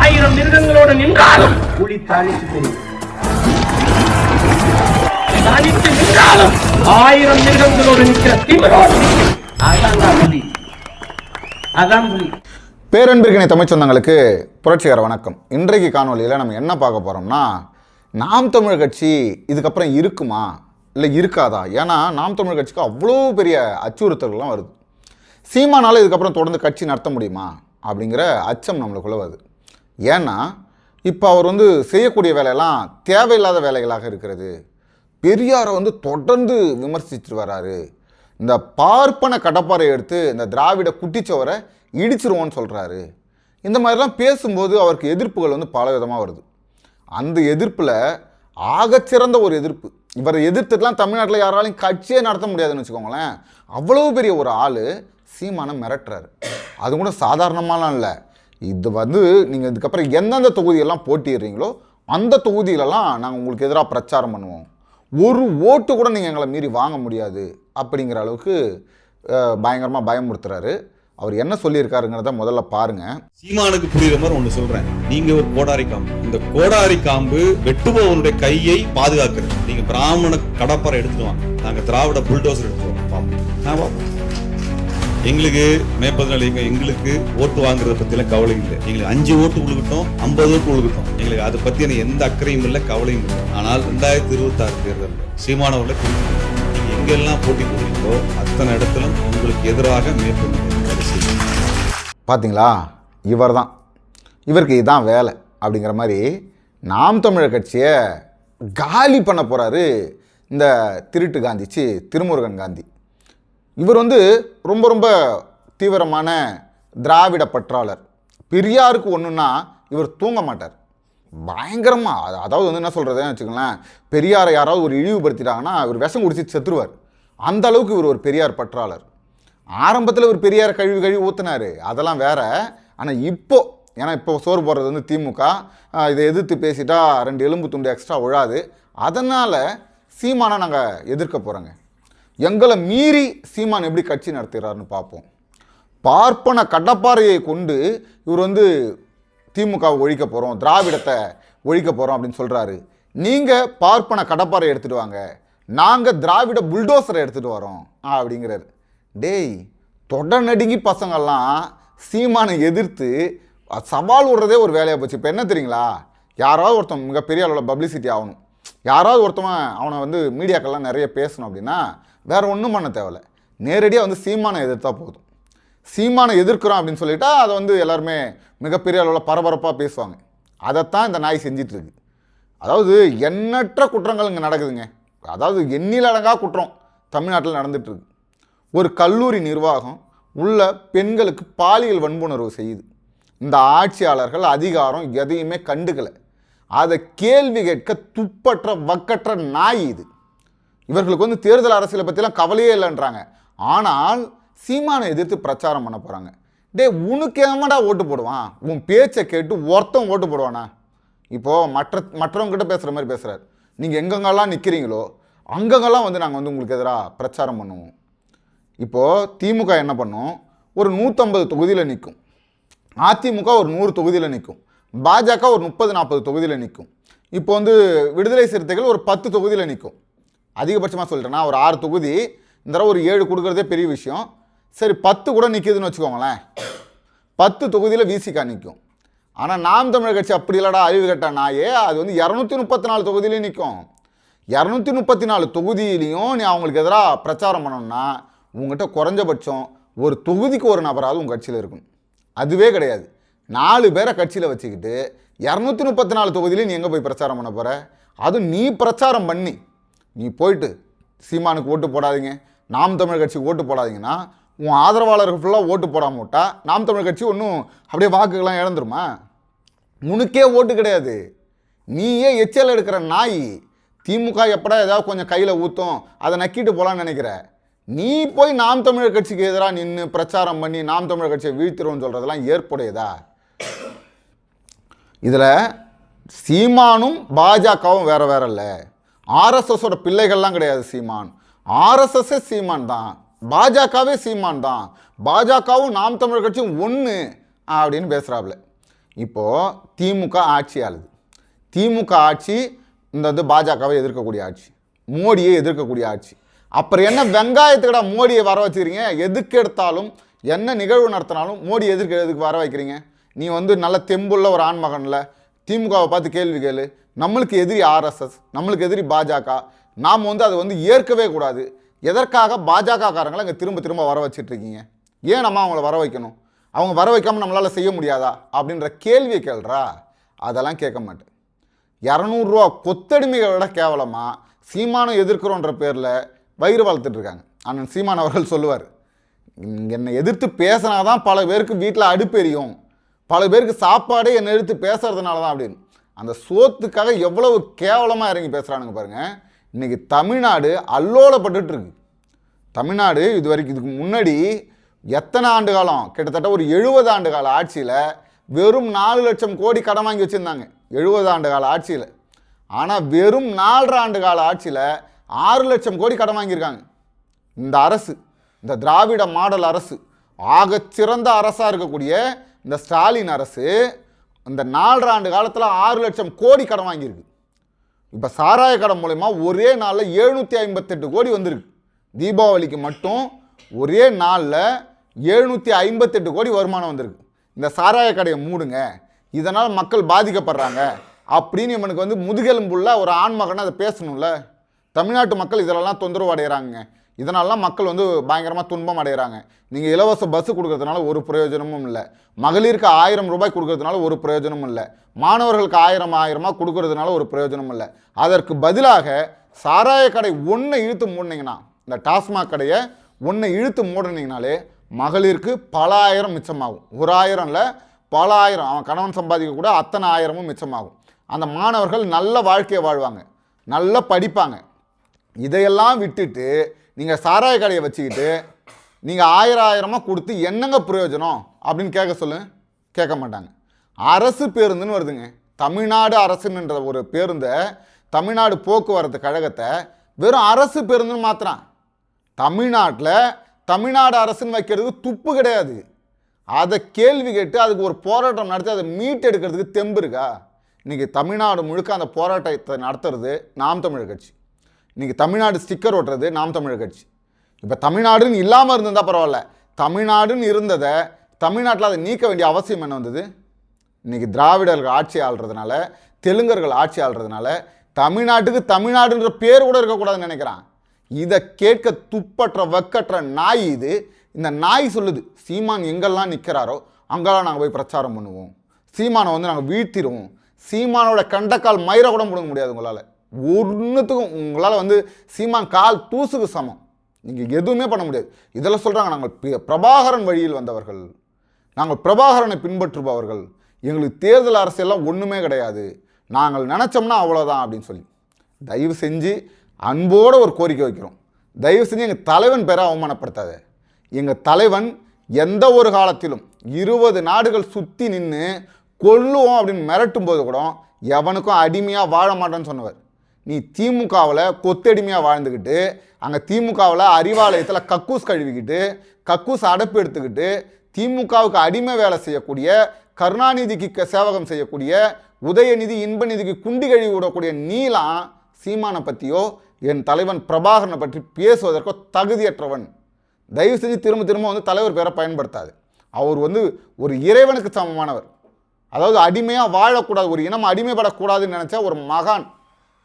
ஆயிரம் மிருகங்களோடு நின்றாலும் புலி தனித்து தெரியும் தனித்து நின்றாலும் ஆயிரம் மிருகங்களோடு நிற்கிற திமிரோடு நிற்கும். அதான் புலி. அதான் புலி. பேரன்பிற்கினை தமிழ் சொந்தங்களுக்கு புரட்சிகர வணக்கம். இன்றைக்கு காணொலியில் நம்ம என்ன பார்க்க போகிறோம்னா நாம் தமிழ் கட்சி இதுக்கப்புறம் இருக்குமா? இல்லை இருக்காதா? ஏன்னா நாம் தமிழ் கட்சிக்கு அவ்வளோ பெரிய அச்சுறுத்தல்கள்லாம் வருது. சீமானால் இதுக்கப்புறம் தொடர்ந்து கட்சி நடத்த முடியுமா? அப்படிங்கிற அச்சம் நம்மளுக்குள்ளே வருது. ஏன்னா இப்போ அவர் வந்து செய்யக்கூடிய வேலையெல்லாம் தேவையில்லாத வேலைகளாக இருக்கிறது. பெரியாரை வந்து தொடர்ந்து விமர்சிச்சுட்டு வராரு இந்த பார்ப்பன கடப்பாறை எடுத்து இந்த திராவிட குட்டிச்சவரை இடிச்சிருவோன்னு சொல்கிறாரு இந்த மாதிரிலாம் பேசும்போது அவருக்கு எதிர்ப்புகள் வந்து பல விதமாக வருது. அந்த எதிர்ப்பில் ஆகச்சிறந்த ஒரு எதிர்ப்பு. இவரை எதிர்த்துட்டுலாம் தமிழ்நாட்டில் யாராலையும் கட்சியே நடத்த முடியாதுன்னு வச்சுக்கோங்களேன். அவ்வளோ பெரிய ஒரு ஆள் சீமானம் மிரட்டுறாரு. அது கூட சாதாரணமாலாம் இல்லை. இது வந்து நீங்கள் இதுக்கப்புறம் எந்தெந்த தொகுதியெல்லாம் போட்டிடுறீங்களோ அந்த தொகுதியிலலாம் நாங்கள் உங்களுக்கு எதிராக பிரச்சாரம் பண்ணுவோம். ஒரு ஓட்டு கூட நீங்கள் எங்களை மீறி வாங்க முடியாது அப்படிங்கிற அளவுக்கு பயங்கரமாக பயமுறுத்துறாரு. அவர் என்ன சொல்லியிருக்காருங்கிறத முதல்ல பாருங்கள் சீமானுக்கு புரியுற மாதிரி ஒன்று சொல்றேன். நீங்க ஒரு கோடாரி காம்பு. இந்த கோடாரி காம்பு வெட்டுபவனுடைய கையை பாதுகாக்கிறது. நீங்க பிராமண கடப்பறை எடுத்துட்டு வாங்க. நாங்க திராவிட புல்டோசர் எடுத்துருவோம் பார்ப்போம். நான் பார்ப்போம். எங்களுக்கு மேற்பதினால எங்க எங்களுக்கு ஓட்டு வாங்குறத பத்திலாம் கவலை இல்லை. எங்களுக்கு அஞ்சு ஓட்டு உழுகட்டும் ஐம்பது ஓட்டு உழுகட்டும் எங்களுக்கு அதை பத்தியான எந்த அக்கறையும் இல்லை கவலையும் இல்லை. ஆனால் ரெண்டாயிரத்தி இருபத்தி ஆறு தேர்தலில் சீமானவர்களை நீங்க எங்கெல்லாம் போட்டி போடுறீங்களோ அத்தனை இடத்திலும் உங்களுக்கு எதிராக மேற்கொண்டு பார்த்தீங்களா இவர் தான் இவருக்கு இதுதான் வேலை அப்படிங்கிற மாதிரி நாம் தமிழர் கட்சியை காலி பண்ண போகிறாரு இந்த திருட்டு காந்திச்சு திருமுருகன் காந்தி. இவர் வந்து ரொம்ப ரொம்ப தீவிரமான திராவிட பற்றாளர். பெரியாருக்கு ஒன்றுன்னா இவர் தூங்க மாட்டார். பயங்கரமாக அது- அதாவது வந்து என்ன சொல்கிறதுன்னு வச்சுக்கோங்களேன் பெரியாரை யாராவது ஒரு இழிவுபடுத்திட்டாங்கன்னா இவர் விஷம் குடிச்சு செத்துருவார். அந்த அளவுக்கு இவர் ஒரு பெரியார் பற்றாளர். ஆரம்பத்தில் ஒரு பெரியார் கழுவி கழுவி ஊற்றினார் அதெல்லாம் வேற. ஆனால் இப்போது ஏன்னா இப்போ சோறு போடுறது வந்து திமுக இதை எதிர்த்து பேசிட்டா ரெண்டு எலும்பு துண்டு எக்ஸ்ட்ரா விழாது அதனால் சீமானை நாங்கள் எதிர்க்க போகிறோங்க எங்களை மீறி சீமான் எப்படி கட்சி நடத்துகிறாருன்னு பார்ப்போம். பார்ப்பன கடப்பாறையை கொண்டு இவர் வந்து திமுகவை ஒழிக்க போகிறோம் திராவிடத்தை ஒழிக்க போகிறோம் அப்படின்னு சொல்கிறாரு நீங்கள் பார்ப்பன கடப்பாறை எடுத்துகிட்டு வாங்க. நாங்கள் திராவிட புல்டோசரை எடுத்துகிட்டு வரோம் அப்படிங்கிறாரு. டேய் தொடர் நடுங்கி பசங்கள்லாம் சீமானை எதிர்த்து சவால் விடுறதே ஒரு வேலையாக போச்சு. இப்போ என்ன தெரியுங்களா? யாராவது ஒருத்தன் மிகப்பெரிய அளவில் பப்ளிசிட்டி ஆகணும். யாராவது ஒருத்தவன் அவனை வந்து மீடியாக்கெல்லாம் நிறைய பேசணும் அப்படின்னா வேறு ஒன்றும் பண்ண தேவையில்ல. நேரடியாக வந்து சீமானை எதிர்த்தா போதும். சீமானை எதிர்க்கிறோம் அப்படின்னு சொல்லிட்டா அதை வந்து எல்லாருமே மிகப்பெரிய அளவில் பரபரப்பாக பேசுவாங்க. அதைத்தான் இந்த நாய் செஞ்சிட்ருக்கு. அதாவது எண்ணற்ற குற்றங்கள் இங்கே நடக்குதுங்க. அதாவது எண்ணிலடங்கா குற்றம் தமிழ்நாட்டில் நடந்துட்டு ஒரு கல்லூரி நிர்வாகம் உள்ள பெண்களுக்கு பாலியல் வன்புணர்வு செய்யுது. இந்த ஆட்சியாளர்கள் அதிகாரம் எதையுமே கண்டுக்கலை. அதை கேள்வி கேட்க துப்பற்ற வக்கற்ற நாய் இது. இவர்களுக்கு வந்து தேர்தல் அரசியலை பற்றிலாம் கவலையே இல்லைன்றாங்க. ஆனால் சீமானை எதிர்த்து பிரச்சாரம் பண்ண போகிறாங்க டேய் உனக்கு ஏமாடா ஓட்டு போடுவான்? உன் பேச்சை கேட்டு ஒருத்தன் ஓட்டு போடுவானா? இப்போது மற்ற மற்றவங்ககிட்ட பேசுகிற மாதிரி பேசுகிறார் நீங்கள் எங்கெங்கெல்லாம் நிற்கிறீங்களோ அங்கங்கெல்லாம் வந்து நாங்கள் வந்து உங்களுக்கு எதிராக பிரச்சாரம் பண்ணுவோம். இப்போது திமுக என்ன பண்ணும்? ஒரு நூற்றம்பது தொகுதியில் நிற்கும் அதிமுக ஒரு நூறு தொகுதியில் நிற்கும் பாஜக ஒரு முப்பது நாற்பது தொகுதியில் நிற்கும் இப்போ வந்து விடுதலை சிறுத்தைகள் ஒரு பத்து தொகுதியில் நிற்கும் அதிகபட்சமாக சொல்லிட்டேன்னா ஒரு ஆறு தொகுதி இந்த தடவை ஒரு ஏழு கொடுக்குறதே பெரிய விஷயம். சரி பத்து கூட நிற்கிதுன்னு வச்சுக்கோங்களேன். பத்து தொகுதியில் விசிகா நிற்கும் ஆனால் நாம் தமிழர் கட்சி அப்படி இல்லடா அறிவு கட்ட நாயே. அது வந்து இரநூத்தி முப்பத்தி நாலு தொகுதியிலையும் நிற்கும் இரநூத்தி முப்பத்தி நாலு தொகுதியிலையும் நீ அவங்களுக்கு எதிராக பிரச்சாரம் பண்ணணும்னா உங்ககிட்ட குறைஞ்சபட்சம் ஒரு தொகுதிக்கு ஒரு நபராவது உங்கள் கட்சியில் இருக்கணும். அதுவே கிடையாது. நாலு பேரை கட்சியில் வச்சுக்கிட்டு இரநூத்தி முப்பத்தி நாலு தொகுதியிலையும் நீ எங்கே போய் பிரச்சாரம் பண்ண போகிற அதுவும் நீ பிரச்சாரம் பண்ணி. நீ போயிட்டு சீமானுக்கு ஓட்டு போடாதீங்க. நாம் தமிழர் கட்சிக்கு ஓட்டு போடாதீங்கன்னா உன் ஆதரவாளர்கள் ஃபுல்லாக ஓட்டு போடாம விட்டா நாம் தமிழ் கட்சி ஒன்றும் அப்படியே வாக்குகள்லாம் இழந்துருமா? உனக்கே ஓட்டு கிடையாது. நீயே எச்சல் எடுக்கிற நாய்? திமுக எப்படா ஏதாவது கொஞ்சம் கையில் ஊற்றும் அதை நக்கிட்டு போகலான்னு நினைக்கிற? நீ போய் நாம் தமிழர் கட்சிக்கு எதிராக நின்று பிரச்சாரம் பண்ணி நாம் தமிழர் கட்சியை வீழ்த்திடுவோம்னு சொல்கிறதெல்லாம் ஏற்புடையதா? இதில் சீமானும் பாஜகவும் வேறு வேற இல்லை. ஆர்எஸ்எஸோட பிள்ளைகள்லாம் கிடையாது சீமான். ஆர்எஸ்எஸ்ஸே சீமான் தான். பாஜகவே சீமான் தான். பாஜகவும் நாம் தமிழர் கட்சியும் ஒன்று அப்படின்னு பேசுகிறாப்புல இப்போது திமுக ஆட்சி ஆளுது திமுக ஆட்சி இந்த வந்து பாஜகவை எதிர்க்கக்கூடிய ஆட்சி. மோடியை எதிர்க்கக்கூடிய ஆட்சி. அப்புறம் என்ன வெங்காயத்துக்கடா மோடியை வர வச்சுக்கிறீங்க? எதுக்கு எடுத்தாலும் என்ன நிகழ்வு நடத்தினாலும் மோடி எதிர்க்க எதுக்கு வர வைக்கிறீங்க? நீ வந்து நல்ல தெம்புள்ள ஒரு ஆண்மகன்ல திமுகவை பார்த்து கேள்வி கேளு. நம்மளுக்கு எதிரி ஆர்எஸ்எஸ் நம்மளுக்கு எதிரி பாஜக. நாம் வந்து அதை வந்து ஏற்கவே கூடாது. எதற்காக பாஜக காரங்களை அங்கே திரும்ப திரும்ப வர வச்சிட்ருக்கீங்க? ஏன் நம்ம அவங்கள வர வைக்கணும்? அவங்க வர வைக்காமல் நம்மளால் செய்ய முடியாதா? அப்படின்ற கேள்வியை கேள்றா. அதெல்லாம் கேட்க மாட்டேன். இரநூறுவா கொத்தடிமைகளை விட கேவலமாக சீமானம் எதிர்க்கிறோன்ற பேரில் வயிறு வளர்த்துட்ருக்காங்க. அண்ணன் சீமான் அவர்கள் சொல்லுவார் என்னை எதிர்த்து பேசினா தான் பல பேருக்கு வீட்டில் அடுப்பெரியும். பல பேருக்கு சாப்பாடே என்னை எடுத்து பேசுறதுனால தான் அப்படின்னு. அந்த சோத்துக்காக எவ்வளவு கேவலமாக இறங்கி பேசுகிறானுங்க பாருங்க. இன்னைக்கு தமிழ்நாடு அல்லோலப்பட்டுட்டு இருக்கு. தமிழ்நாடு இது வரைக்கும் இதுக்கு முன்னாடி எத்தனை ஆண்டு காலம்? கிட்டத்தட்ட ஒரு எழுபது ஆண்டு கால ஆட்சியில் வெறும் நாலு லட்சம் கோடி கடன் வாங்கி வச்சுருந்தாங்க. எழுபது ஆண்டு கால ஆட்சியில். ஆனால் வெறும் நாலரை ஆண்டு கால ஆட்சியில் ஆறு லட்சம் கோடி கடன் வாங்கியிருக்காங்க. இந்த அரசு இந்த திராவிட மாடல் அரசு ஆகச்சிறந்த அரசாக இருக்கக்கூடிய இந்த ஸ்டாலின் அரசு இந்த நாலரை ஆண்டு காலத்தில் ஆறு லட்சம் கோடி கடன் வாங்கியிருக்கு. இப்போ சாராய கடன் மூலயமா ஒரே நாளில் எழுநூற்றி ஐம்பத்தெட்டு கோடி வந்திருக்கு. தீபாவளிக்கு மட்டும் ஒரே நாளில் எழுநூற்றி ஐம்பத்தெட்டு கோடி வருமானம் வந்திருக்கு. இந்த சாராய கடையை மூடுங்க. இதனால் மக்கள் பாதிக்கப்படுறாங்க. அப்படின்னு இவனுக்கு வந்து முதுகெலும்புள்ள ஒரு ஆண்மகனை அதை பேசணும்ல. தமிழ்நாட்டு மக்கள் இதிலெல்லாம் தொந்தரவு அடைகிறாங்க இதனாலலாம் மக்கள் வந்து பயங்கரமாக துன்பம் அடைகிறாங்க நீங்கள் இலவச பஸ் கொடுக்கறதுனால ஒரு பிரயோஜனமும் இல்லை. மகளிருக்கு ஆயிரம் ரூபாய் கொடுக்கறதுனால ஒரு பிரயோஜனமும் இல்லை. மாணவர்களுக்கு ஆயிரம் ஆயிரமாக கொடுக்கறதுனால ஒரு பிரயோஜனமும் இல்லை. அதற்கு பதிலாக சாராய கடை ஒன்றை இழுத்து மூடினீங்கன்னா இந்த டாஸ்மாக் கடையை ஒன்றை இழுத்து மூடினீங்கனாலே மகளிருக்கு பல ஆயிரம் மிச்சமாகும். ஒரு ஆயிரம் இல்லை பல ஆயிரம். அவன் கணவன் சம்பாதிக்க கூட அத்தனை ஆயிரமும் மிச்சமாகும். அந்த மாணவர்கள் நல்ல வாழ்க்கையை வாழ்வாங்க. நல்லா படிப்பாங்க. இதையெல்லாம் விட்டுட்டு நீங்கள் சாராய கடையை வச்சுக்கிட்டு நீங்கள் ஆயிரம் ஆயிரமாக கொடுத்து என்னங்க பிரயோஜனம் அப்படின்னு கேட்க சொல்லு. கேட்க மாட்டாங்க. அரசு பேருந்துன்னு வருதுங்க. தமிழ்நாடு அரசுன்ற ஒரு பேருந்தை தமிழ்நாடு போக்குவரத்து கழகத்தை வெறும் அரசு பேருந்துன்னு மாத்துறான். தமிழ்நாட்டில் தமிழ்நாடு அரசுன்னு வைக்கிறதுக்கு துப்பு கிடையாது. அதை கேள்வி கேட்டு அதுக்கு ஒரு போராட்டம் நடத்தி அதை மீட் எடுக்கிறதுக்கு தெம்பு இருக்கா? இன்றைக்கி தமிழ்நாடு முழுக்க அந்த போராட்டத்தை நடத்துறது நாம் தமிழர் கட்சி. இன்றைக்கி தமிழ்நாடு ஸ்டிக்கர் ஓட்டுறது நாம் தமிழர் கட்சி. இப்போ தமிழ்நாடுன்னு இல்லாமல் இருந்திருந்தால் பரவாயில்ல. தமிழ்நாடுன்னு இருந்ததை தமிழ்நாட்டில் அதை நீக்க வேண்டிய அவசியம் என்ன வந்தது? இன்றைக்கி திராவிடர்கள் ஆட்சி ஆள்றதுனால தெலுங்கர்கள் ஆட்சி ஆள்றதுனால தமிழ்நாட்டுக்கு தமிழ்நாடுன்ற பேர் கூட இருக்கக்கூடாதுன்னு நினைக்கிறான். இதை கேட்க துப்பற்ற வக்கற்ற நாய் இது. இந்த நாய் சொல்லுது சீமான் எங்கெல்லாம் நிற்கிறாரோ அங்கெல்லாம் நாங்கள் போய் பிரச்சாரம் பண்ணுவோம். சீமானை வந்து நாங்கள் வீழ்த்திடுவோம். சீமானோட கண்டக்கால் மயிரை கூட முடங்க முடியாது உங்களால். ஒன்றுத்துக்கும் உங்களால் வந்து சீமான் கால் தூசுக்கு சமம். நீங்கள் எதுவுமே பண்ண முடியாது. இதெல்லாம் சொல்கிறாங்க நாங்கள் பிரபாகரன் வழியில் வந்தவர்கள். நாங்கள் பிரபாகரனை பின்பற்றுபவர்கள். எங்களுக்கு தேர்தல் அரசியல்லாம் ஒன்றுமே கிடையாது. நாங்கள் நினச்சோம்னா அவ்வளோதான் அப்படின்னு சொல்லி. தயவு செஞ்சு அன்போடு ஒரு கோரிக்கை வைக்கிறோம். தயவு செஞ்சு எங்கள் தலைவன் பெற அவமானப்படுத்தாத. எங்கள் தலைவன் எந்த ஒரு காலத்திலும் இருபது நாடுகள் சுற்றி நின்று கொல்லுவோம் அப்படின்னு மிரட்டும் போது கூட எவனுக்கும் அடிமையாக வாழ மாட்டேன்னு சொன்னவர். நீ திமுகவில் கொத்தடிமையாக வாழ்ந்துக்கிட்டு அங்கே திமுகவில் அறிவாலயத்தில் கக்கூஸ் கழுவிக்கிட்டு கக்கூஸ் அடைப்பு எடுத்துக்கிட்டு திமுகவுக்கு அடிமை வேலை செய்யக்கூடிய கருணாநிதிக்கு க- சேவகம் செய்யக்கூடிய உதயநிதி இன்பநிதிக்கு குண்டி கழுவி விடக்கூடிய நீலாம் சீமானை பற்றியோ என் தலைவன் பிரபாகரனை பற்றி பேசுவதற்கோ தகுதியற்றவன். தயவு செஞ்சு திரும்ப திரும்ப வந்து தலைவர் பேரை பயன்படுத்தாது. அவர் வந்து ஒரு இறைவனுக்கு சமமானவர். அதாவது அடிமையாக வாழக்கூடாது ஒரு இனம் அடிமைப்படக்கூடாதுன்னு நினச்சா ஒரு மகான்.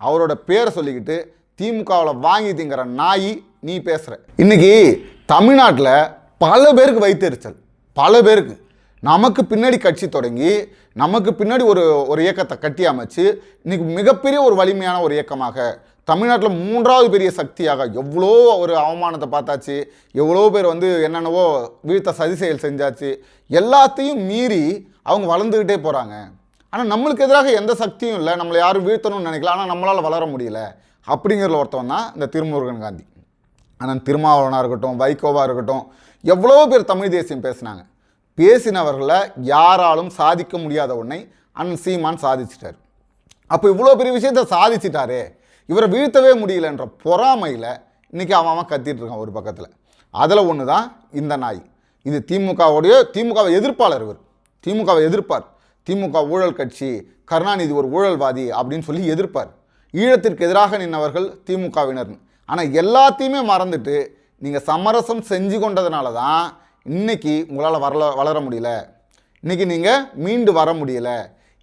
அவரோட பேரை சொல்லிக்கிட்டு திமுகவில் வாங்கி திங்கிற நாய் நீ பேசுகிற இன்றைக்கி தமிழ்நாட்டில் பல பேருக்கு வைத்தெரிச்சல் பல பேருக்கு. நமக்கு பின்னாடி கட்சி தொடங்கி நமக்கு பின்னாடி ஒரு ஒரு இயக்கத்தை கட்டி அமைச்சு இன்றைக்கி மிகப்பெரிய ஒரு வலிமையான ஒரு இயக்கமாக தமிழ்நாட்டில் மூன்றாவது பெரிய சக்தியாக எவ்வளோ ஒரு அவமானத்தை பார்த்தாச்சு எவ்வளோ பேர் வந்து என்னென்னவோ வீழ்த்த சதி செயல் செஞ்சாச்சு எல்லாத்தையும் மீறி அவங்க வளர்ந்துக்கிட்டே போகிறாங்க ஆனால் நம்மளுக்கு எதிராக எந்த சக்தியும் இல்லை. நம்மளை யாரும் வீழ்த்தணும்னு நினைக்கல. ஆனால் நம்மளால் வளர முடியல. அப்படிங்கிறதுல ஒருத்தவன் தான் இந்த திருமுருகன் காந்தி. ஆனால் திருமாவளவனாக இருக்கட்டும் வைகோவாக இருக்கட்டும் எவ்வளோ பேர் தமிழ் தேசியம் பேசினாங்க. பேசினவர்களை யாராலும் சாதிக்க முடியாத ஒன்றை அண்ணன் சீமான் சாதிச்சிட்டார். அப்போ இவ்வளோ பெரிய விஷயத்தை சாதிச்சிட்டாரே. இவரை வீழ்த்தவே முடியலன்ற பொறாமையில் இன்றைக்கி அவன் அவன் கத்திட்டு இருக்கான் ஒரு பக்கத்தில். அதில் ஒன்று தான் இந்த நாய். இது திமுகவுடைய திமுகவை எதிர்ப்பாளர் இவர். திமுகவை எதிர்ப்பார். திமுக ஊழல் கட்சி கருணாநிதி ஒரு ஊழல்வாதி அப்படின்னு சொல்லி எதிர்ப்பார். ஈழத்திற்கு எதிராக நின்றவர்கள் திமுகவினர். ஆனால் எல்லாத்தையுமே மறந்துட்டு நீங்கள் சமரசம் செஞ்சு கொண்டதுனால தான் இன்னைக்கு உங்களால் வரல வளர முடியல. இன்றைக்கி நீங்கள் மீண்டு வர முடியல.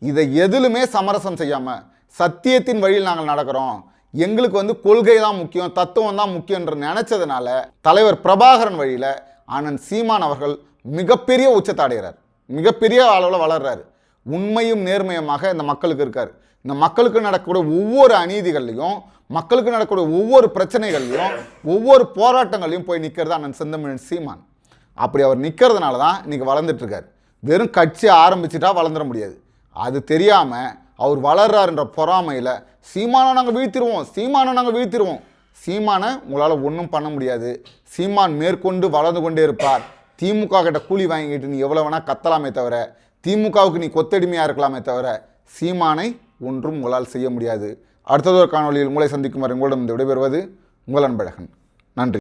இதை எதிலுமே சமரசம் செய்யாமல் சத்தியத்தின் வழியில் நாங்கள் நடக்கிறோம். எங்களுக்கு வந்து கொள்கை தான் முக்கியம் தத்துவம் தான் முக்கியன்ற நினச்சதுனால தலைவர் பிரபாகரன் வழியில் ஆனந்த் சீமான் அவர்கள் மிகப்பெரிய உச்சத்தை அடைகிறார். மிகப்பெரிய அளவில் வளர்றாரு. உண்மையும் நேர்மையுமாக இந்த மக்களுக்கு இருக்கார். இந்த மக்களுக்கு நடக்கக்கூடிய ஒவ்வொரு அநீதிகள்லையும் மக்களுக்கு நடக்கக்கூடிய ஒவ்வொரு பிரச்சனைகள்லையும் ஒவ்வொரு போராட்டங்களையும் போய் நிற்கிறது அண்ணன் செந்தமிழன் சீமான். அப்படி அவர் நிற்கிறதுனால தான் இன்றைக்கி வளர்ந்துட்டுருக்கார் வெறும் கட்சி ஆரம்பிச்சிட்டா வளர்ந்துட முடியாது. அது தெரியாமல் அவர் வளர்றாருன்ற பொறாமையில் சீமானை நாங்கள் வீழ்த்திடுவோம் சீமானை நாங்கள் வீழ்த்திடுவோம் சீமானை உங்களால் ஒன்றும் பண்ண முடியாது. சீமான் மேற்கொண்டு வளர்ந்து கொண்டே இருப்பார். திமுக கிட்ட கூலி வாங்கிக்கிட்டு நீ எவ்வளோ வேணால் கத்தலாமே தவிர திமுகவுக்கு நீ கொத்தடிமையாக இருக்கலாமே தவிர சீமானை ஒன்றும் உங்களால் செய்ய முடியாது. அடுத்ததொரு காணொளியில் மூளை சந்திக்கும் வரை உங்களிடம் இந்த விடைபெறுவது உங்கள் அன்பழகன். நன்றி.